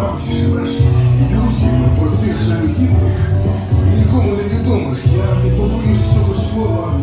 насправді живеш ілюзіями про цих жалюгідних, нікому не відомих. Я не побоюсь цього слова.